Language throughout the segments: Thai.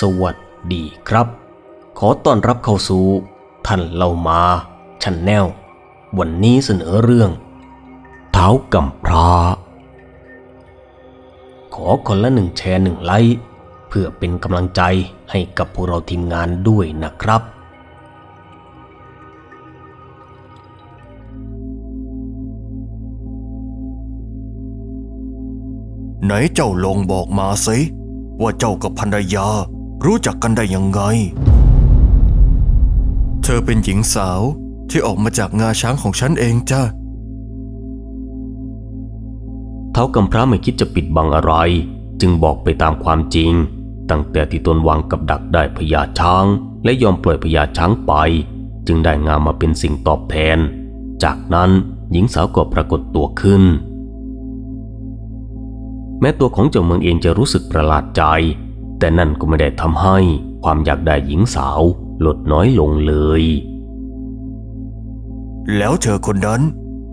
สวัสดีครับ ขอต้อนรับเข้าสู่ท่านเล่ามาชันแนล วันนี้เสนอเรื่อง เท้ากำพร้าขอคนละหนึ่งแชร์หนึ่งไลค์เพื่อเป็นกำลังใจให้กับพวกเราทีมงานด้วยนะครับ ไหนเจ้าลองบอกมาสิว่าเจ้ากับภรรยา รู้จักกันได้ยังไง เธอเป็นหญิงสาวที่ออกมาจากงาช้างของฉันเองจ้าเท้ากำพร้าไม่คิดจะปิดบังอะไร จึงบอกไปตามความจริง ตั้งแต่ที่ตนวางกับดักได้พญาช้าง และยอมปล่อยพญาช้างไป จึงได้งามมาเป็นสิ่งตอบแทน จากนั้นหญิงสาวก็ปรากฏตัวขึ้น แม้ตัวของเจ้าเมืองเองจะรู้สึกประหลาดใจ แต่นั่นก็ไม่ได้ทำให้ความอยากได้หญิงสาวลดน้อยลงเลย แล้วเธอคนนั้น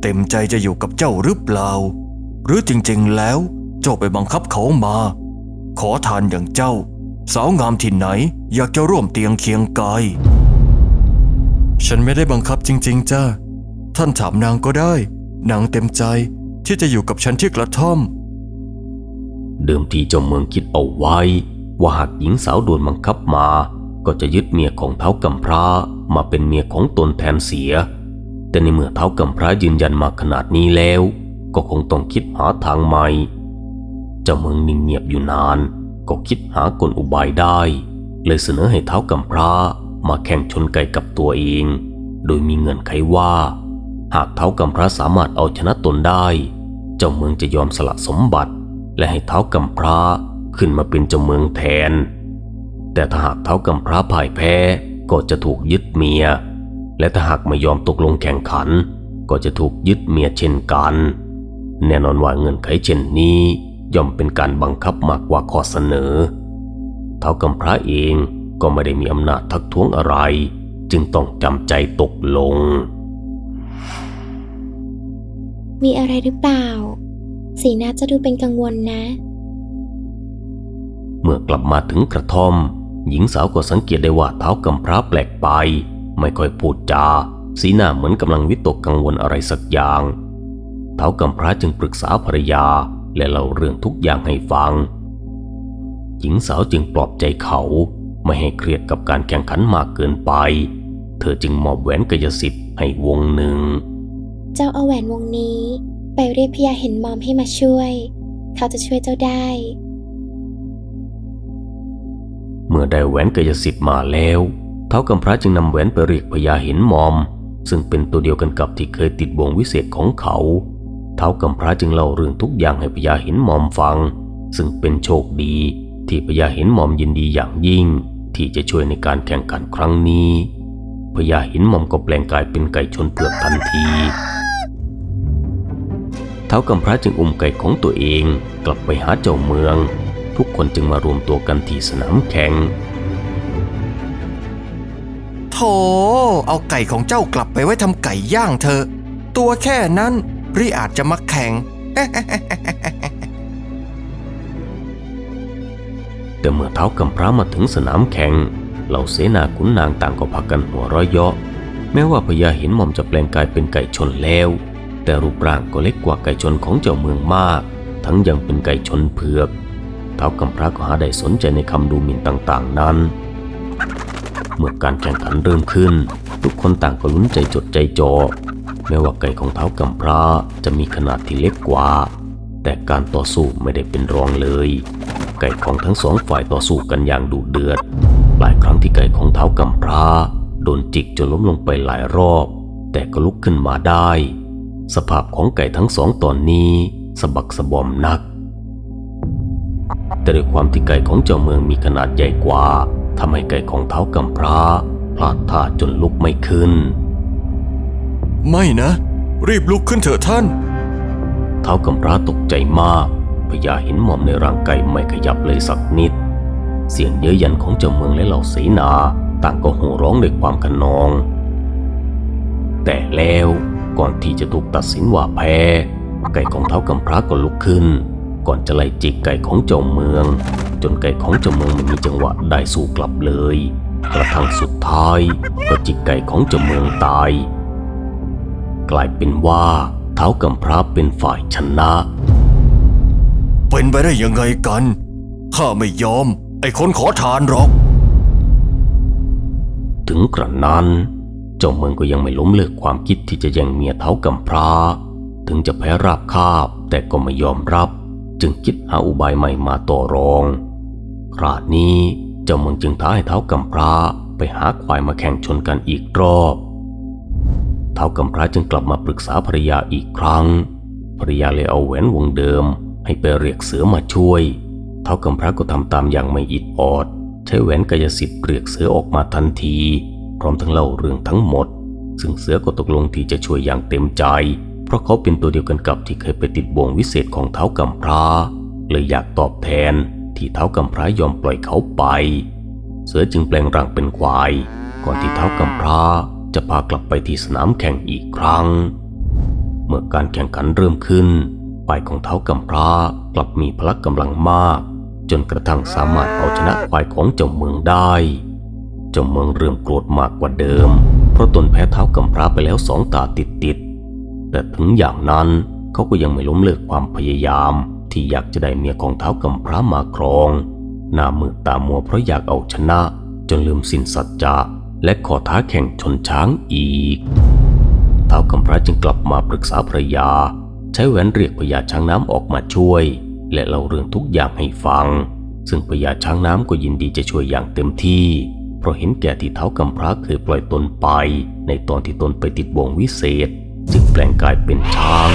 เต็มใจจะอยู่กับเจ้าหรือเปล่า หรือจริงๆแล้วเจ้าไปบังคับเขามา ขอทานอย่างเจ้า สาวงามที่ไหนอยากจะร่วมเตียงเคียงกาย ฉันไม่ได้บังคับจริง ๆ จ้าท่านถามนางก็ได้ นางเต็มใจที่จะอยู่กับฉันที่กระท่อม เดิมทีเจ้าเมืองคิดเอาไว้ ว่าหากหญิงสาวโดนบังคับมา ก็จะยึดเมียของเท้ากำพร้ามาเป็นเมียของตนแทนเสีย แต่ในเมื่อเท้ากำพร้ายืนยันมาขนาดนี้แล้ว ก็คงต้องคิดหาทางใหม่ เจ้าเมืองนิ่งเงียบอยู่นาน ก็คิดหากลอุบายได้ เลยเสนอให้เท้ากำพร้ามาแข่งชนไก่กับตัวเอง โดยมีเงื่อนไขว่า หากเท้ากำพร้าสามารถเอาชนะตนได้ เจ้าเมืองจะยอมสละสมบัติ และให้เท้ากำพร้า ขึ้นมาเป็นเจ้าเมืองแทน แต่ถ้าหากเท้ากำพร้าพ่ายแพ้ก็จะถูกยึดเมีย และถ้าหากไม่ยอมตกลงแข่งขัน ก็จะถูกยึดเมียเช่นกัน แน่นอนว่าเงื่อนไขเช่นนี้ย่อมเป็นการบังคับมากกว่าข้อเสนอ เท้ากำพร้าเองก็ไม่ได้มีอำนาจทักท้วงอะไร จึงต้องจำใจตกลง มีอะไรหรือเปล่า สีหน้าจะดูเป็นกังวลนะ มื่อกลับมาถึงกระท่อม หญิงสาวก็สังเกตได้ว่าเท้ากำพร้าแปลกไป ไม่ค่อยพูดจา สีหน้าเหมือนกำลังวิตกกังวลอะไรสักอย่าง เท้ากำพร้าจึงปรึกษาภรรยาและเล่าเรื่องทุกอย่างให้ฟัง หญิงสาวจึงปลอบใจเขาไม่ให้เครียดกับการแข่งขันมากเกินไป เธอจึงมอบแหวนกายสิทธิ์ให้วงหนึ่ง เจ้าเอาแหวนวงนี้ ไปเรียกพญาเห็นมอมให้มาช่วย เขาจะช่วยเจ้าได้ เมื่อได้แหวนกายสิทธิ์มาแล้ว เท้ากำพร้าจึงนำแหวนไปเรียกพญาหินมอม ซึ่งเป็นตัวเดียวกันกับที่เคยติดบ่วงวิเศษของเขา เท้ากำพร้าจึงเล่าเรื่องทุกอย่างให้พญาหินมอมฟัง ซึ่งเป็นโชคดี ที่พญาหินมอมยินดีอย่างยิ่ง ที่จะช่วยในการแข่งขันครั้งนี้พญาหินมอมก็แปลงกายเป็นไก่ชนเผือกทันทีเท้ากำพร้าจึงอุ้มไก่ของตัวเองกลับไปหาเจ้าเมือง ทุกคนจึงมารวมตัวกันที่สนามแข่งโธ่เอาไก่ของเจ้ากลับไปไว้ทำไก่ย่างเธอะตัวแค่นั้นรีอาจจะมาแข่ง แต่เมื่อเท้ากำพร้ามาถึงสนามแข่งเหล่าเสนาขุนนางต่างก็พากันหัวเร้อยเยาะแม้ว่าพญาหินหม่อมจะแปลงกายเป็นไก่ชนแล้ว แต่รูปร่างก็เล็กกว่าไก่ชนของเจ้าเมืองมาก ทั้งยังเป็นไก่ชนเผือก เท้ากำพร้าก็หาได้สนใจในคำดูหมิ่นต่างๆนั้น เมื่อการแข่งขันเริ่มขึ้น ทุกคนต่างก็ลุ้นใจจดใจจ่อแม้ว่าไก่ของเท้ากำพร้าจะมีขนาดที่เล็กกว่า แต่การต่อสู้ไม่ได้เป็นรองเลย ไก่ของทั้งสองฝ่ายต่อสู้กันอย่างดุเดือด หลายครั้งที่ไก่ของเท้ากำพร้าโดนจิกจนล้มลงไปหลายรอบ แต่ก็ลุกขึ้นมาได้ สภาพของไก่ทั้งสองตอนนี้สะบักสะบอมนัก แต่ด้วยความที่ไก่ของเจ้าเมืองมีขนาดใหญ่กว่าทำให้ไก่ของเท้ากำพร้าพลาดท่าจนลุกไม่ขึ้น ไม่นะ รีบลุกขึ้นเถอะท่าน เท้ากำพร้าตกใจมากพญาเห็นหม่อมในร่างไก่ไม่ขยับเลยสักนิด เสียงเย้ยหยันของเจ้าเมืองและเหล่าเสนา ต่างก็โห่ร้องด้วยความขนอง แต่แล้วก่อนที่จะถูกตัดสินว่าแพ้ไก่ของเท้ากำพร้าก็ลุกขึ้น ก่อนจะไล่จิกไก่ของเจ้าเมือง จนไก่ของเจ้าเมืองไม่มีจังหวะได้สู้กลับเลย กระทั่งสุดท้ายก็จิกไก่ของเจ้าเมืองตาย กลายเป็นว่าเท้ากำพร้าเป็นฝ่ายชนะ เป็นไปได้ยังไงกันข้าไม่ยอม ไอ้คนขอทานหรอก ถึงกระนั้น เจ้าเมืองก็ยังไม่ล้มเลิกความคิดที่จะแย่งเมียเท้ากำพร้า ถึงจะแพ้ราบคาบแต่ก็ไม่ยอมรับ จึงคิดหาอุบายใหม่มาต่อรอง คราวนี้เจ้าเมืองจึงท้าให้เท้ากำพร้าไปหาควายมาแข่งชนกันอีกรอบ เท้ากำพร้าจึงกลับมาปรึกษาภรรยาอีกครั้งภรรยาเลยเอาแหวนวงเดิม ให้ไปเรียกเสือมาช่วย เท้ากำพร้าก็ทำตามอย่างไม่อิดออด ใช้แหวนกายสิทธิ์เรียกเสือออกมาทันที พร้อมทั้งเล่าเรื่องทั้งหมด ซึ่งเสือก็ตกลงที่จะช่วยอย่างเต็มใจ เพราะเขาเป็นตัวเดียวกันกับที่เคยไปติดบ่วงวิเศษของเท้ากำพร้าเลยอยากตอบแทนที่เท้ากำพร้ายอมปล่อยเขาไป เสือจึงแปลงร่างเป็นควาย ก่อนที่เท้ากำพร้าจะพากลับไปที่สนามแข่งอีกครั้ง เมื่อการแข่งขันเริ่มขึ้นฝ่ายของเท้ากำพร้ากลับมีพละกำลังมาก จนกระทั่งสามารถเอาชนะฝ่ายของเจ้าเมืองได้เจ้าเมืองเริ่มโกรธมากกว่าเดิม เพราะตนแพ้เท้ากำพร้าไปแล้วสองตาติดติด แต่ถึงอย่างนั้นเขาก็ยังไม่ล้มเลิกความพยายาม ที่อยากจะได้เมียของเท้ากำพร้ามาครอง หน้ามืดตามัวเพราะอยากเอาชนะ จนลืมสินสัจจะและขอท้าแข่งชนช้างอีก เท้ากำพร้าจึงกลับมาปรึกษาภรรยา ใช้แหวนเรียกพญาช้างน้ำออกมาช่วย และเล่าเรื่องทุกอย่างให้ฟัง ซึ่งพญาช้างน้ำก็ยินดีจะช่วยอย่างเต็มที่ เพราะเห็นแก่ที่เท้ากำพร้าเคยปล่อยตนไป ในตอนที่ตนไปติดบ่วงวิเศษ จึงแปลงกายเป็นช้าง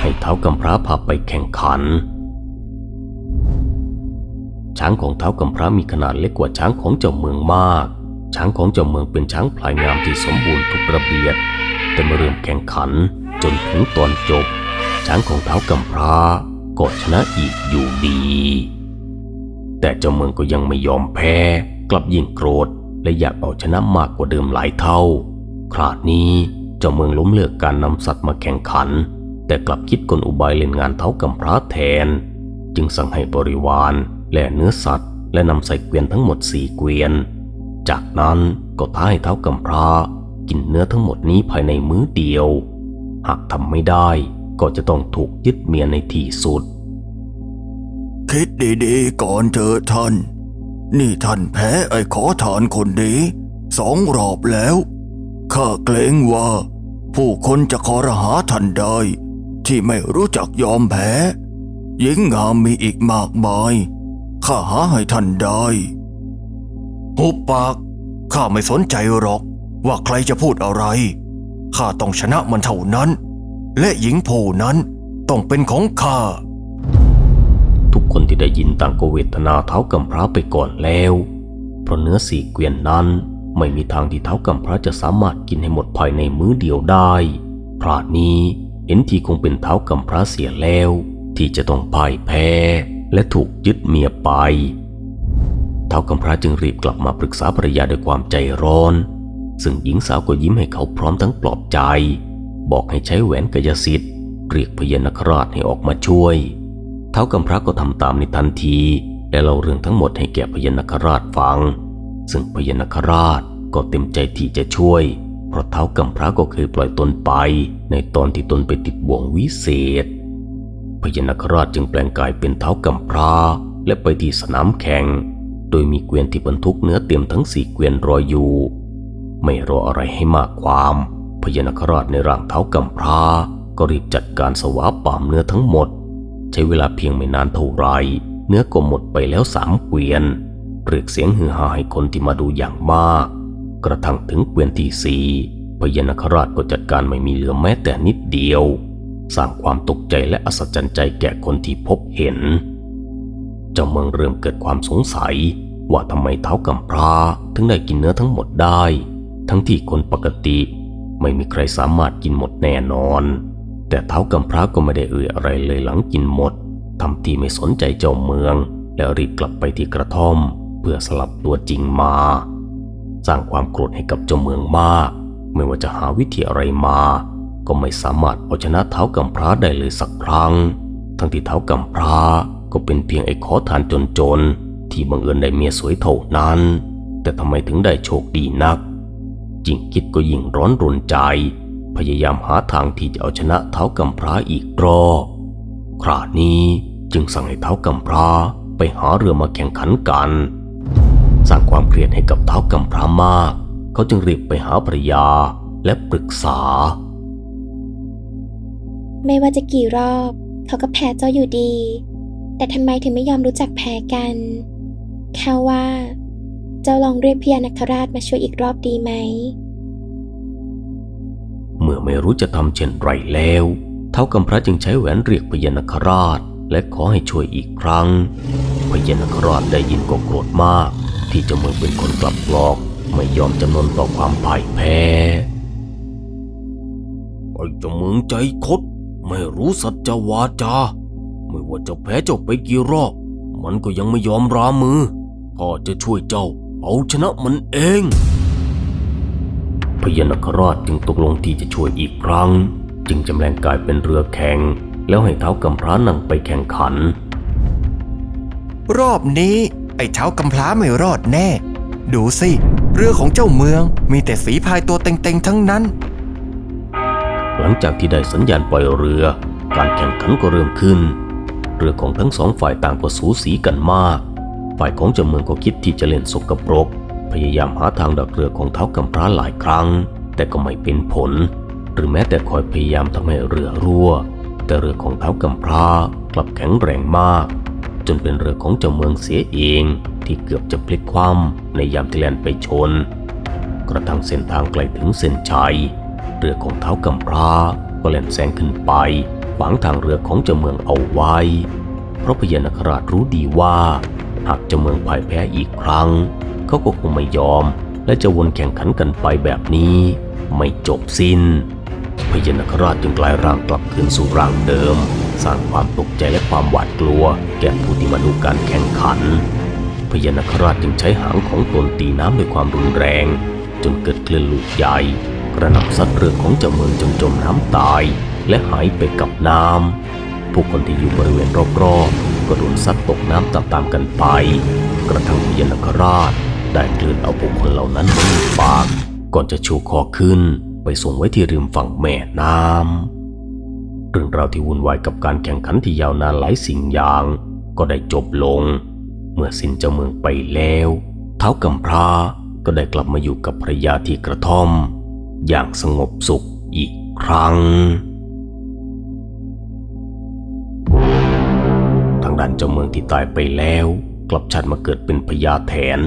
ให้เท้ากำพร้าพาไปแข่งขัน ช้างของเท้ากำพร้ามีขนาดเล็กกว่าช้างของเจ้าเมืองมาก ช้างของเจ้าเมืองเป็นช้างพลายงามที่สมบูรณ์ทุกระเบียบแต่เมื่อเริ่มแข่งขันจนถึงตอนจบ ช้างของเท้ากำพร้าก็ชนะอีกอยู่ดี แต่เจ้าเมืองก็ยังไม่ยอมแพ้ กลับยิ่งโกรธและอยากเอาชนะมากกว่าเดิมหลายเท่า คราวนี้ เจ้าเมืองล้มเลิกการนำสัตว์มาแข่งขัน แต่กลับคิดกลอุบายเล่นงานเท้ากำพร้าแทน จึงสั่งให้บริวารแล่เนื้อสัตว์ และนำใส่เกวียนทั้งหมดสี่เกวียน จากนั้นก็ท้าให้เท้ากำพร้ากินเนื้อทั้งหมดนี้ภายในมื้อเดียว หากทำไม่ได้ก็จะต้องถูกยึดเมียในที่สุด คิดดีๆก่อนเถอะท่าน นี่ท่านแพ้ไอ้ขอทานคนนี้สองรอบแล้ว ข้าเกรงว่า ผู้คนจะคอรหาท่านได้ ที่ไม่รู้จักยอมแพ้หญิงงามมีอีกมากมาย ข้าหาให้ท่านได้หุบปาก ข้าไม่สนใจหรอก ว่าใครจะพูดอะไร ข้าต้องชนะมันเท่านั้น และหญิงผู้นั้นต้องเป็นของข้า ทุกคนที่ได้ยินต่างก็เวทนาเท้ากำพร้าไปก่อนแล้ว เพราะเนื้อสีเกวียนนั้น ไม่มีทางที่เท้ากำพร้าจะสามารถกินให้หมดภายในมื้อเดียวได้พระนี้เห็นทีคงเป็นเท้ากำพร้าเสียแล้ว ที่จะต้องพ่ายแพ้และถูกยึดเมียไป เท้ากำพร้าจึงรีบกลับมาปรึกษาภรรยาด้วยความใจร้อน ซึ่งหญิงสาวก็ยิ้มให้เขาพร้อมทั้งปลอบใจ บอกให้ใช้แหวนกายสิทธิ์เรียกพญานคราชให้ออกมาช่วย เท้ากำพร้าก็ทำตามในทันที และเล่าเรื่องทั้งหมดให้แก่พญานคราชฟัง ซึ่งพญานคราชก็เต็มใจที่จะช่วย เพราะเท้ากำพร้าก็เคยปล่อยตนไป ในตอนที่ตนไปติดบ่วงวิเศษ พญานคราชจึงแปลงกายเป็นเท้ากำพร้าและไปที่สนามแข่ง โดยมีเกวียนที่บรรทุกเนื้อเต็มทั้งสี่เกวียนรออยู่ ไม่รออะไรให้มากความพญานคราชในร่างเท้ากำพร้าก็รีบจัดการสวาปามเนื้อทั้งหมด ใช้เวลาเพียงไม่นานเท่าไร เนื้อก็หมดไปแล้วสามเกวียน เรียกเสียงฮือฮาให้คนที่มาดูอย่างมาก กระทั่งถึงเกวียนที่สี่พญานคราชก็จัดการไม่มีเหลือแม้แต่นิดเดียว สร้างความตกใจและอัศจรรย์ใจแก่คนที่พบเห็น เจ้าเมืองเริ่มเกิดความสงสัย ว่าทำไมเท้ากำพร้าถึงได้กินเนื้อทั้งหมดได้ ทั้งที่คนปกติไม่มีใครสามารถกินหมดแน่นอน แต่เท้ากำพร้าก็ไม่ได้เอ่ยอะไรเลยหลังกินหมดทำที่ไม่สนใจเจ้าเมือง แล้วรีบกลับไปที่กระท่อม เพื่อสลับตัวจริงมา สร้างความโกรธให้กับเจ้าเมืองมาก ไม่ว่าจะหาวิธีอะไรมา ก็ไม่สามารถเอาชนะเท้ากำพร้าได้เลยสักครั้ง ทั้งที่เท้ากำพร้าก็เป็นเพียงไอ้ขอทานจนๆที่บังเอิญได้เมียสวยเท่านั้น แต่ทำไมถึงได้โชคดีนักจิงคิดก็ยิ่งร้อนรนใจ พยายามหาทางที่จะเอาชนะเท้ากำพร้าอีกรอบครานี้จึงสั่งให้เท้ากำพร้าไปหาเรือมาแข่งขันกัน สร้างความเครียดให้กับเท้ากำพร้ามาก เขาจึงรีบไปหาภรรยาและปรึกษา ไม่ว่าจะกี่รอบ เขาก็แพ้เจ้าอยู่ดี แต่ทำไมถึงไม่ยอมรู้จักแพ้กันข้าว่า เจ้าลองเรียกพญานาคราชมาช่วยอีกรอบดีไหม เมื่อไม่รู้จะทำเช่นไรแล้ว เท้ากำพร้าจึงใช้แหวนเรียกพญานาคราชและขอให้ช่วยอีกครั้งพญานาคราชได้ยินก็โกรธมาก ที่เจ้ามืองเป็นคนกลับกลอก ไม่ยอมจำนนต่อความพ่ายแพ้ไอ้เจ้ามืองใจคด ไม่รู้สัจวาจา ไม่ว่าจะแพ้เจ้าไปกี่รอบ มันก็ยังไม่ยอมรามือพ่อจะช่วยเจ้าเอาชนะมันเอง พญานาคราชจึงตกลงที่จะช่วยอีกครั้ง จึงจำแรงกายเป็นเรือแข่ง แล้วให้เท้ากำพร้านั่งไปแข่งขัน รอบนี้ อ้เท้ากำพร้าไม่รอดแน่ ดูสิ เรือของเจ้าเมืองมีแต่ฝีพายตัวเต็งๆทั้งนั้น หลังจากที่ได้สัญญาณปล่อยเรือ การแข่งขันก็เริ่มขึ้น เรือของทั้งสองฝ่ายต่างก็สูสีกันมาก ฝ่ายของเจ้าเมืองก็คิดที่จะเล่นสกปรก พยายามหาทางดักเรือของเท้ากำพร้าหลายครั้ง แต่ก็ไม่เป็นผล หรือแม้แต่คอยพยายามทำให้เรือรั่ว แต่เรือของเท้ากำพร้ากลับแข็งแรงมาก จนเป็นเรือของเจ้าเมืองเสียเองที่เกือบจะพลิกคว่ำในยามที่แล่นไปชน กระทั่งเส้นทางไกลถึงเส้นชัย เรือของเท้ากำพร้าก็แล่นแซงขึ้นไปขวางทางเรือของเจ้าเมืองเอาไว้ เพราะพญานาคราชรู้ดีว่า หากเจ้าเมืองพ่ายแพ้อีกครั้ง เขาก็คงไม่ยอม และจะวนแข่งขันกันไปแบบนี้ ไม่จบสิน้น พญานาคราชจึงกลายร่างกลับคืนสู่ร่างเดิม สร้างความตกใจและความหวาดกลัว แก่ผู้ที่มาดูการแข่งขัน พญานาคราชจึงใช้หางของตนตีน้ำด้วยความรุนแรง จนเกิดคลื่นลูกใหญ่กระหน่ำซัดเรือของเจ้าเมืองจนจมน้ำตาย และหายไปกับน้ำผู้คนที่อยู่บริเวณรอบๆก็โดนซัดตกน้ำตามๆกันไป กระทั่งพญานาคราชได้กลืนเอาผู้คนเหล่านั้นไว้ในปากก่อนจะชูคอขึ้น ไปส่งไว้ที่ริมฝั่งแม่น้ำเรื่องราวที่วุ่นวายกับการแข่งขันที่ยาวนานหลายสิ่งอย่าง ก็ได้จบลง เมื่อสินเจ้าเมืองไปแล้ว เท้ากำพร้าก็ได้กลับมาอยู่กับภรรยาที่กระท่อม อย่างสงบสุขอีกครั้ง ทางด้านเจ้าเมืองที่ตายไปแล้ว กลับชาติมาเกิดเป็นพญาแถน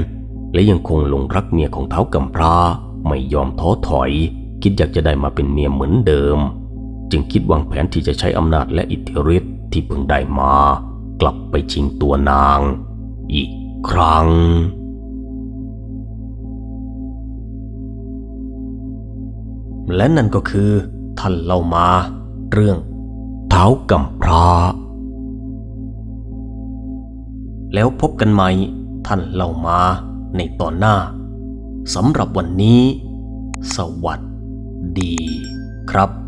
และยังคงหลงรักเมียของเท้ากำพร้าไม่ยอมท้อถอย คิดอยากจะได้มาเป็นเมียเหมือนเดิม จึงคิดวางแผนที่จะใช้อำนาจและอิทธิฤทธิ์ที่เพิ่งได้มา กลับไปชิงตัวนาง อีกครั้งและนั่นก็คือท่านเล่ามา เรื่องเท้ากำพร้าแล้วพบกันใหม่ท่านเล่ามาในตอนหน้าสำหรับวันนี้ สวัสดี ดีครับ